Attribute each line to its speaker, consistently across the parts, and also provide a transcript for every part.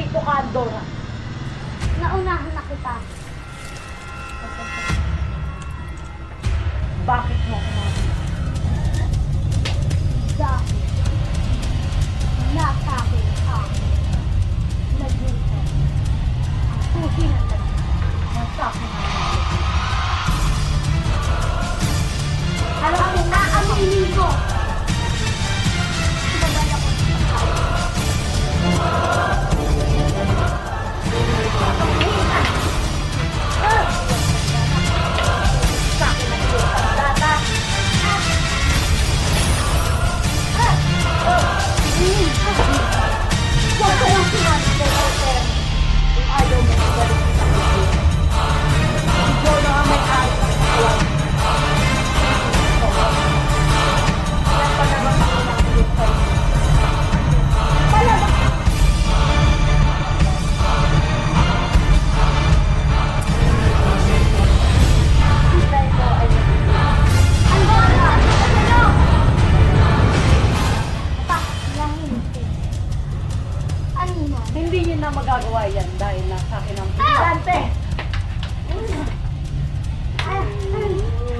Speaker 1: dito ka, Dora.
Speaker 2: Naunahan na kita.
Speaker 1: Bakit mo kumakas?
Speaker 2: Dahil
Speaker 1: na magagawa yan dahil nasa akin ang pinante.
Speaker 2: Ah! ah! ah!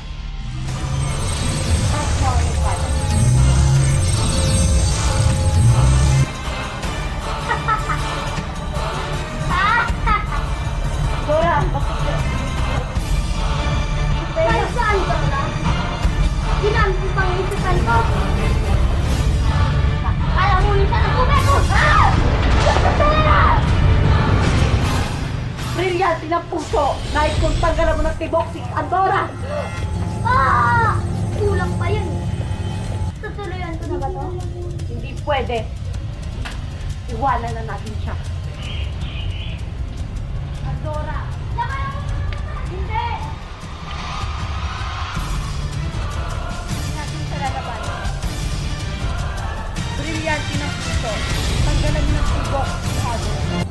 Speaker 2: ko
Speaker 1: puso na ikuntanggala mo ng tibok si Andora!
Speaker 2: Ah! Kulang pa yun. Tutuloyan ko na ba to?
Speaker 1: Hindi pwede. Iwala na natin siya.
Speaker 2: Andora! Hindi! Hindi natin siya lalabanan.
Speaker 1: Brilyante ng puso. Tanggalan ng tibok si
Speaker 3: Andora.